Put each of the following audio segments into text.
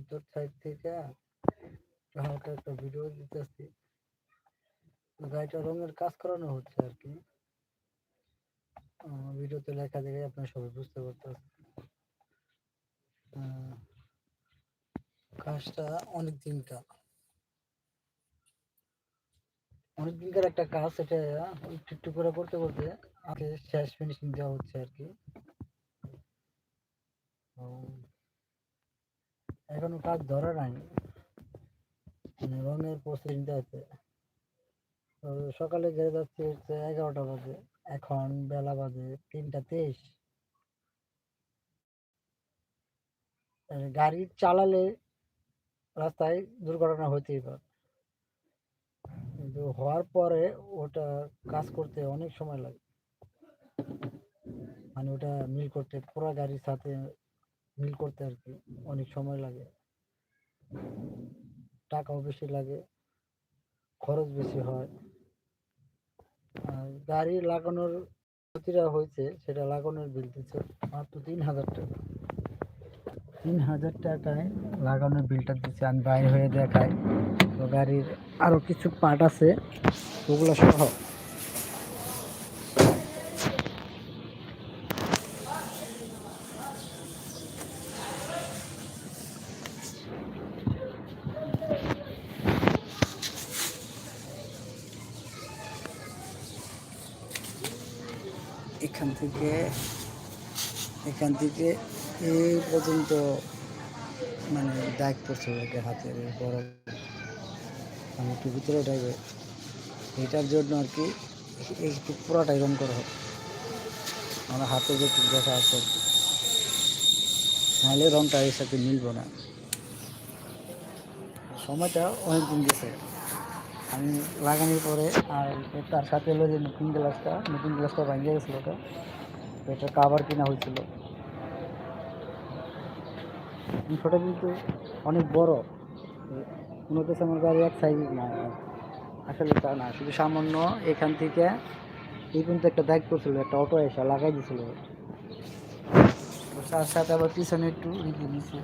ভিতর সাইড থেকে হালকা একটা ভিডিও দিতেছি। গাড়িটা রঙের কাজ করানো হচ্ছে আর কি। ভিডিওতে লেখা দেখে আপনারা সবাই বুঝতে পারতেছেন। কাজটা অনেক দিনকার অনেক দিনকার একটা কাজ এটা, একটু একটু করে করতে করতে শেষ ফিনিশিং দেওয়া হচ্ছে আর কি। এখনও কাজ ধরা নাই। মানে রঙের প্রসেসিংটা আছে সকালে গেলে যাচ্ছে হচ্ছে এগারোটা বাজে। এখন বেলা বাজে তিনটা তেইশ। গাড়ি চালালে রাস্তায় দুর্ঘটনা হতেই পারে। কিন্তু হওয়ার পরে ওটা কাজ করতে অনেক সময় লাগে। মানে ওটা মিল করতে পুরো গাড়ির সাথে মিল করতে আর কি, অনেক সময় লাগে। টাকাও বেশি লাগে, খরচ বেশি হয়। আর গাড়ি লাগানোর ক্ষতিটা হয়েছে, সেটা লাগানোর বিল দিচ্ছে মাত্র তিন হাজার টাকা। তিন হাজার টাকায় লাগানোর বিলটা দিচ্ছে। আমি বাইরে হয়ে দেখাই, তো গাড়ির আরও কিছু পার্ট আছে, ওগুলো সহ এখান থেকে এখান থেকে এই পর্যন্ত মানে দাগ পড়ছে ওকে হাতের বড় আমি একটু ভিতরে উঠাইবে এটার জন্য আর কি একটু পুরোটাই রং করা হবে আমার হাতে যে দেখা আছে আর কি। নাহলে রংটা এর সাথে মিলবো না। সময়টা অনেক দিন গেছে। আমি লাগানোর পরে আর তার সাথে হলো যে নতুন গ্লাসটা নতুন গ্লাসটা ভাঙিয়ে গেছিল ওটা। তো এটা কাভার কিনা হয়েছিল। অংশটা কিন্তু অনেক বড়। মনে হচ্ছে আমার গাড়ি এক সাইজ না, আসলে তা না, শুধু সামান্য এখান থেকে এই পর্যন্ত একটা দাগ করছিল, একটা অটো এসে লাগাই দিছিল। তো তার সাথে আবার পিছনে একটু রেখে দিয়েছে।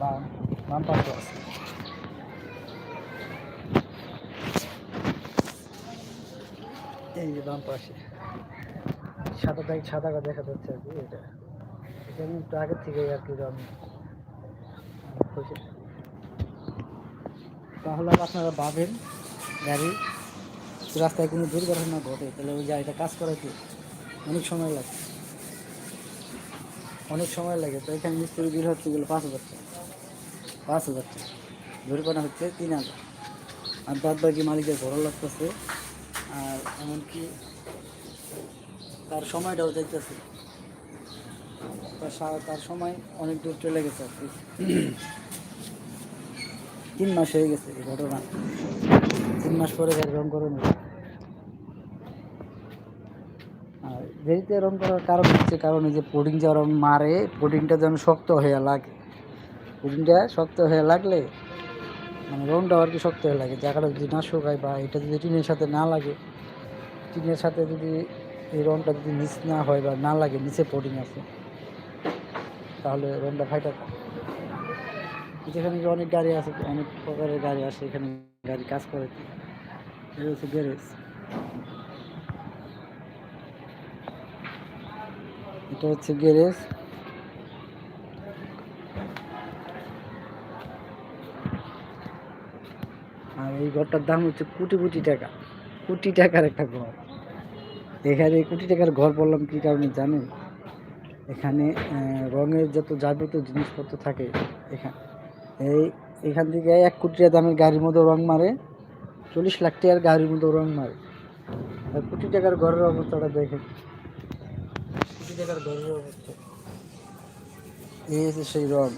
বাম বাম পাশে আছে। এই যে বাম পাশে। সাদা সাদা দেখা যাচ্ছে আর কি, এটা। এটা আমি একটু আগের থেকে আর কি রং তাহলে আপনারা ভাবেন, গাড়ি রাস্তায় কোনো দুর্ঘটনা ঘটে, তাহলে ওই গাড়িটা কাজ করাতে অনেক সময় লাগে। অনেক সময় লাগে, তো এখানে মিস্ত্রি বিল হচ্ছে গেলো পাঁচ হাজার টাকা। পাঁচ হাজার টাকা। দুর্ঘটনা হচ্ছে তিন হাজার। আর বাদ বাকি মালিকের ঘর লাগতেছে আর এমনকি তার সময়টাও যাইতেছে। তার সময় অনেক দূর চলে গেছে আর কি। তিন মাস হয়ে গেছে এই ঘটনা। তিন মাস পরে গাড়ি রং করে নেবে আর দেরিতে রং করার কারণ হচ্ছে, কারণ এই যে পুডিং যখন মারে, পুডিংটা যেন শক্ত হয়ে লাগে, পুডিংটা শক্ত হয়ে লাগলে মানে রংটা আর কি শক্ত হয়ে লাগে জায়গাটা যদি না শুকায় বা এটা যদি টিনের সাথে না লাগে, টিনের সাথে যদি এই রংটা যদি নিচ না হয় বা না লাগে, নিচে পুডিং আছে তাহলে রংটা ফাইটা। যেখানে অনেক গাড়ি আছে, অনেক প্রকারের গাড়ি আসে, এখানে গাড়ি কাজ করে। এটা হচ্ছে গ্যারেজ এটা হচ্ছে গ্যারেজ আর এই ঘরটার দাম হচ্ছে কোটি কোটি টাকা। কোটি টাকার একটা ঘর। এখানে কোটি টাকার ঘর বললাম কি কারণে জানেন? এখানে রঙের যত যাবতীয় জিনিসপত্র থাকে এখানে এই এখান থেকে এক কোটি টাকা দামের গাড়ির মধ্যে রং মারে, চল্লিশ লাখ টাকার গাড়ির মধ্যে রং মারে। আর কোটি টাকার ঘরের অবস্থাটা দেখেন। কোটি টাকার ঘরের অবস্থা। এই হচ্ছে সেই রং।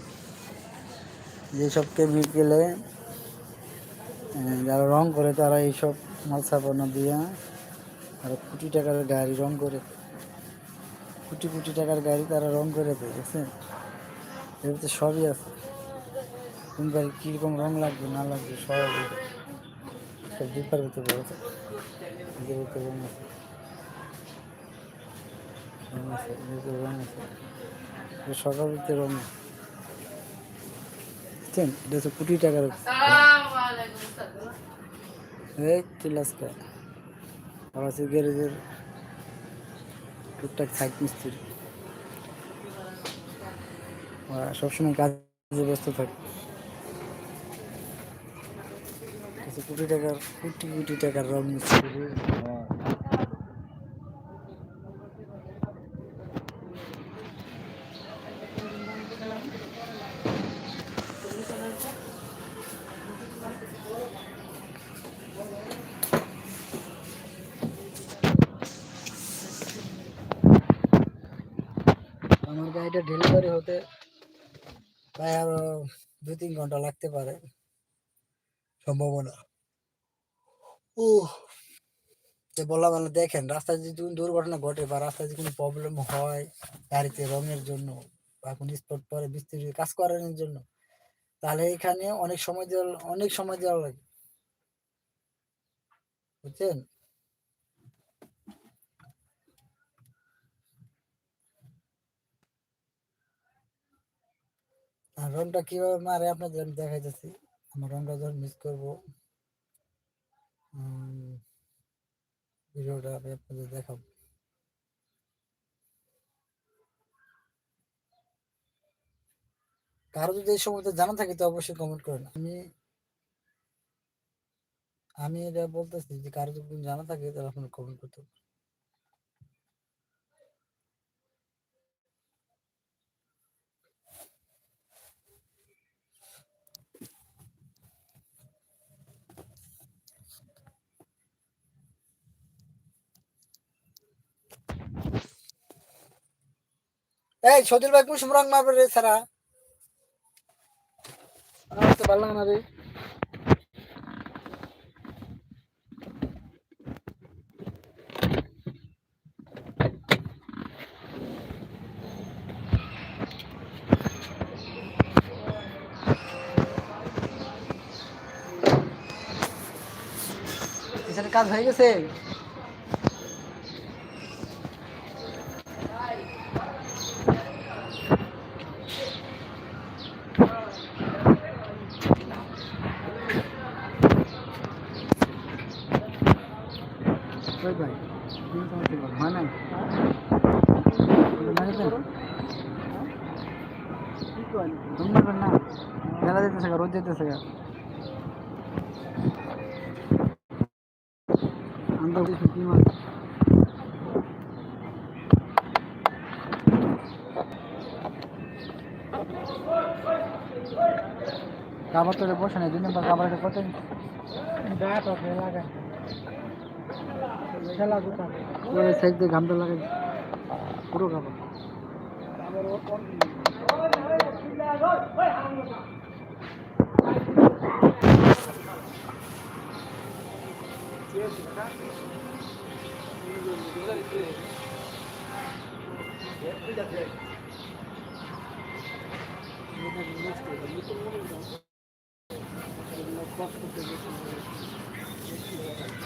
যেসব কেমিক্যালে যারা রং করে তারা এইসব মাল সাবানা দিয়া আর কোটি টাকার গাড়ি রং করে। কোটি কোটি টাকার গাড়ি তারা রং করে দেয়, বুঝছেন? এর তো সবই আছে। কোন গাড়ি কীরকম রং লাগবে, না লাগবে, সব আছে। সব ডিপার ভিতরে রং আছে। রং আছে। রং আছে হচ্ছে কোটি টাকার গ্যারেজের টুকটাক সাইড মিস্ত্রি। ওরা সবসময় কাজে ব্যস্ত থাকে। কোটি টাকার, কোটি কোটি টাকার রং মিস্ত্রি হ্যাঁ। আমার গাড়িটা ডেলিভারি হতে প্রায় আরও দুই তিন ঘণ্টা লাগতে পারে। সম্ভাবনা। ও বললাম মানে দেখেন, রাস্তায় যদি কোনো দুর্ঘটনা ঘটে বা রাস্তায় যদি কোনো প্রবলেম হয় গাড়িতে রঙের জন্য বা কোনো স্পট পরে মিস্ত্রি কাজ করানোর জন্য, তাহলে এখানে অনেক সময় দেওয়া, অনেক সময় দেওয়া লাগে। বুঝছেন? রংটা কীভাবে মারে আপনাদের আমি দেখাইতেছি। আমার রংটা যখন মিস করব। ভিডিওটা আমি আপনাদের দেখাবো। কারও যদি এই সময়তে জানা থাকে, তো অবশ্যই কমেন্ট করেন আমি আমি এটা বলতেছি যে কারও যদি জানা থাকে, তাহলে আপনার কমেন্ট করতে পারেন। এই সজল ভাই কোন সময় রং মারবে রে সারা। না রে। কাজ হয়ে গেছে? কই ভাই তিন সমস্যা বল হয় নাই তোমরা না বেলা যেতেছে রোদ যেতেছে আমরা কিছু কি মাছ কাবার তো বসে নাই দুই নম্বর কাবারটা কত খেলা জুতা এবারে সাইড দিয়ে ঘামটা লাগে পুরো ঘাম Thank you.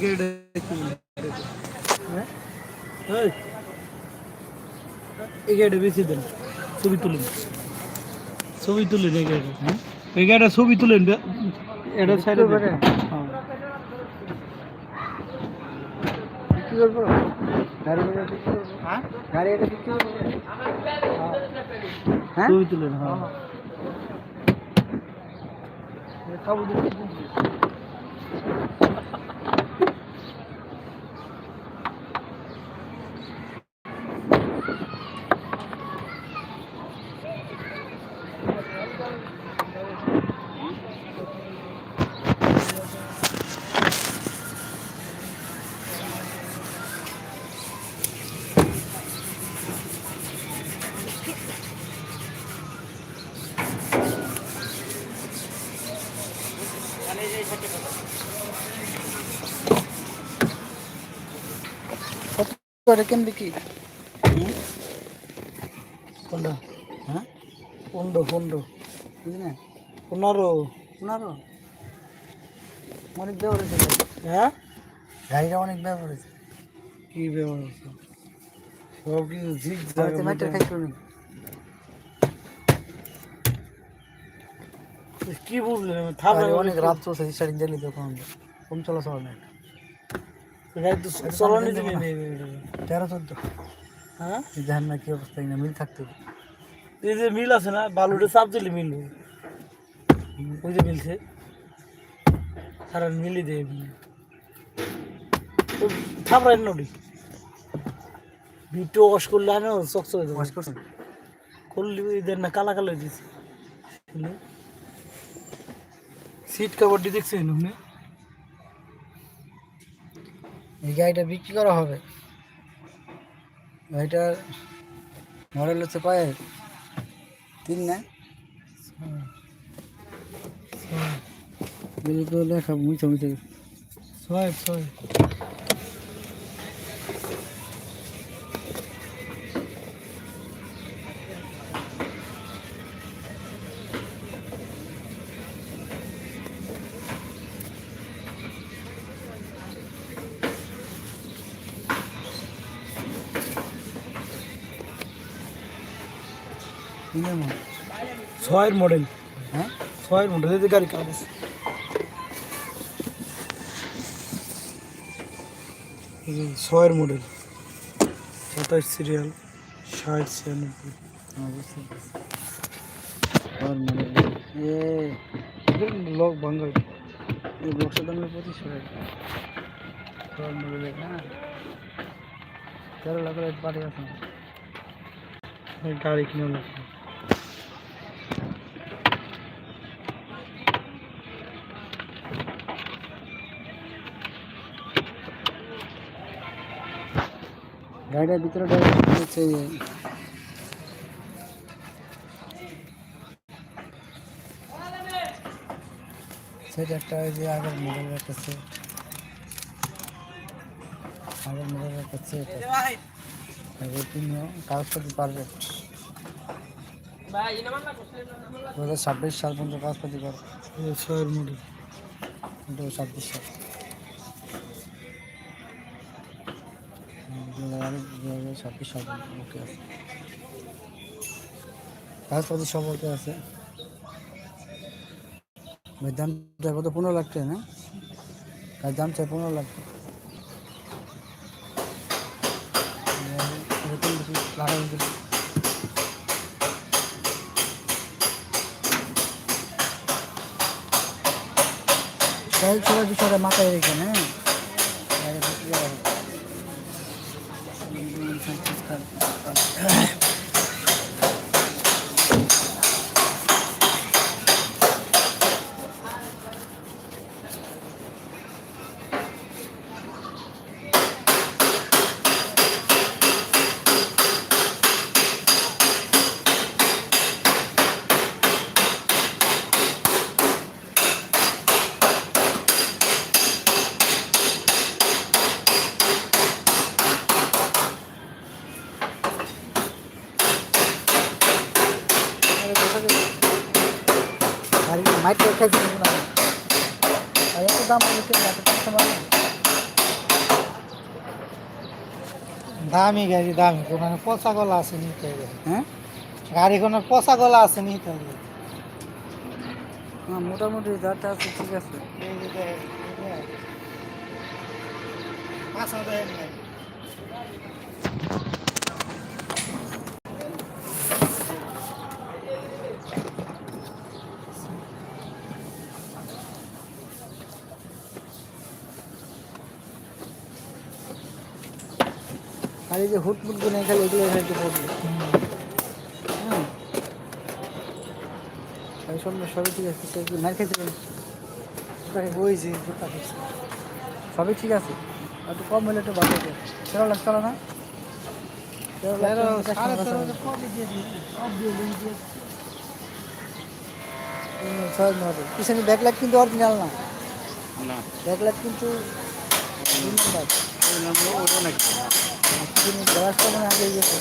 কি বলে? এই, এই বেশি দেন ছবি তুলেন। ছবি তুলেন গাড়িটা হ্যাঁ? গাড়িটা ছবি তুলেন এটা সাইডে বিক্রি? হ্যাঁ। বিক্রি করব? গাড়ি বিক্রি করব? হ্যাঁ? গাড়ি এটা বিক্রি করব? হ্যাঁ? ছবি তুলেন হ্যাঁ। করে কেন বিক্রি কোনটা হ্যাঁ? পনেরো পনেরো। বুঝলি না? পনেরো। পনেরো। অনেক ব্যবহার হয়েছে। হ্যাঁ? গাড়িটা অনেক ব্যবহার হয়েছে। কি ব্যবহার সব কিছু ঠিক কি বুঝলেন? থাপ অনেক রাত চলছে স্টার্টিং জানি তখন কম চলাচল নেই চলানি দেবো না। দিলে তেরো চোদ্দ। হ্যাঁ? জাহান না কি অবস্থা? না মিল থাকতে। এই যে মিল আছে না বালুটা চাপ দিলে মিল ওই যে মিলছে। সারা মিলি। দেয় থাপড়াই নদী। বিটো ওয়াশ করলে আনো চকচকে ওয়াশ করছেন করলে এদের না কালা কালা দিছে। সিট কাভারটি দেখছেন আপনি? এই গাড়িটা বিক্রি করা হবে। গাড়িটার মডেল হচ্ছে পায়ে তিন না? লেখা মুছে মুছে। ছয় ছয়। ছয়ের মডেল। হ্যাঁ? ছয়ের মডেল এই যে গাড়ি কাগজ ছয়ের মডেল। সাতাশ সিরিয়াল ষাট ছিয়ানব্বই। লক ভাঙ্গা এই বক্সের দাম হলো পঁচিশশো মডেলের হ্যাঁ? তেরো লাখ পাঠিয়ে গাড়ি কিনে গাড়িটার ভিতরে হচ্ছে সেট একটা যে আগের মডেলের একটা সেট আগের মডেলের একটা সেট কাগজপত্র পারবে দু হাজার ছাব্বিশ সাল পর্যন্ত কাগজপত্র যে ছয়ের মডেল দু ছাব্বিশ সাল। সাল আছে। কত পনেরো লাখ না? তার দাম চাই পনেরো মাথায় রেখে হ্যাঁ গাড়ি বিক্রি করা হবে। গাড়ি মাইক রেখে দিন না আর এত দাম হয়েছে এত টাকা দামি গাড়ি দামি। কোনো পচা গলা আছে নিতে হবে। হ্যাঁ? গাড়ি কোনো পচা গলা আছে নিতে হবে। হ্যাঁ মোটামুটি যাটা আছে ঠিক আছে। পাঁচ যে দেখেন, এই যে। পাঁচশো দেখেন না। আর এই যে হুট মুট গুনে খালি এগুলো এখানে একটু পড়বে হ্যাঁ সব সবই ঠিক আছে সে কি মার খেয়েছিলেন ওই যে। সবই ঠিক আছে আর একটু কম হলে একটু ভালো হতো তেরো লাখ চলো না। তেরো লাখ ছয় পিছনে ব্যাক কিন্তু অরিজিনাল না। না। ব্যাক লাইট কিন্তু পিছনে গ্লাসটা আগে গেছে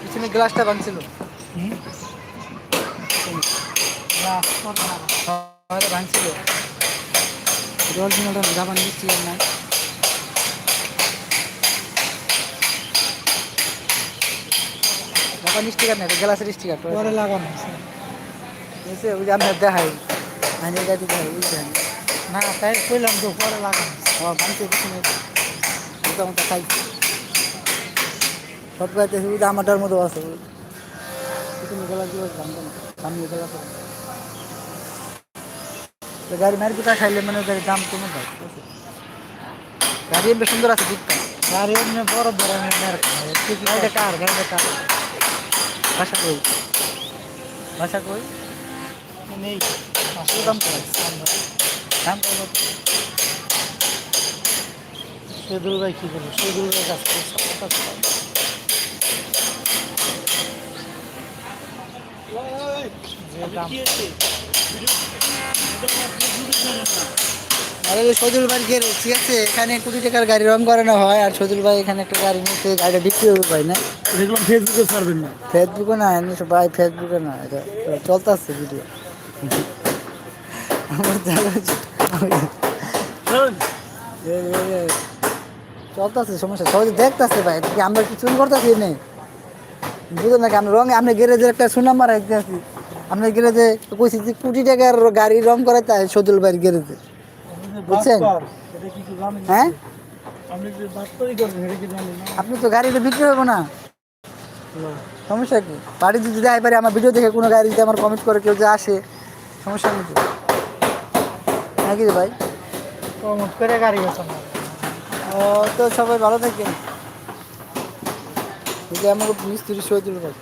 পিছনে গ্লাসটা ভাঙছিল? না, না। ভাঙছিল অরিজিনালটা জাপান দিচ্ছি আর নাই জাপান স্টিকার নেই গ্লাসের স্টিকার পরে। লাগানো আছে। এসে ওই যে আমরা দেখাই মানে এটা দিতে বুঝলেন না তাই কইলাম তো পরে লাগানো আছে। ও ভাঙছে পিছনে মোটামুটি খাইছে সব গাড়িতে সুবিধা আমারটার মতো আছে। পিছনে গেলা দিয়ে ভাঙবে না সামনে গেলা তো তো গাড়ি মারি কোথায় খাইলে মানে গাড়ির দাম কমে যায় গাড়ি এমনি সুন্দর আছে গাড়ি এমনি বড় গাড়িটা কার গাড়িটা কার? বাসা কই? বাসা কই? নেই। কত দাম করে দাম কত? সেদুল ভাই কি বলব সেদুল ভাই কয়। যে দাম আরে ওই সজল ভাই গেলে ঠিক আছে? এখানে কোটি টাকার গাড়ি রং করানো হয় আর সজল ভাই এখানে একটা গাড়ি নিচ্ছে গাড়িটা বিক্রি হবে ভাই না। দেখলাম ফেসবুকে ছাড়বেন না। ফেসবুকে না এমনি ভাই ফেসবুকে না এটা চলতে আসছে ভিডিও আমার জায়গা আছে। চলতে আসছে সমস্যা। সবাই দেখতেছে ভাই কি আমরা কিছু করতেছি নেই বুঝলেন নাকি আমরা রঙে আপনি গ্যারেজের একটা সুনাম্বার রাখতে আছি আপনার গ্যারেজে কইছি যে কোটি টাকার গাড়ি রং করে তাই সজল ভাইয়ের গ্যারেজে। বুঝছেন? কি জানেন? হ্যাঁ? আপনি তো গাড়িটা বিক্রি হবে না। সমস্যা কি? বাড়ি যদি দেয় পারে আমার ভিডিও দেখে কোনো গাড়ি যদি আমার কমেন্ট করে কেউ যে আসে সমস্যা নেই হ্যাঁ কি ভাই? করে গাড়ি ও তো সবাই ভালো থাকেন। যদি আমার মিস্ত্রি সই দিল ভাই।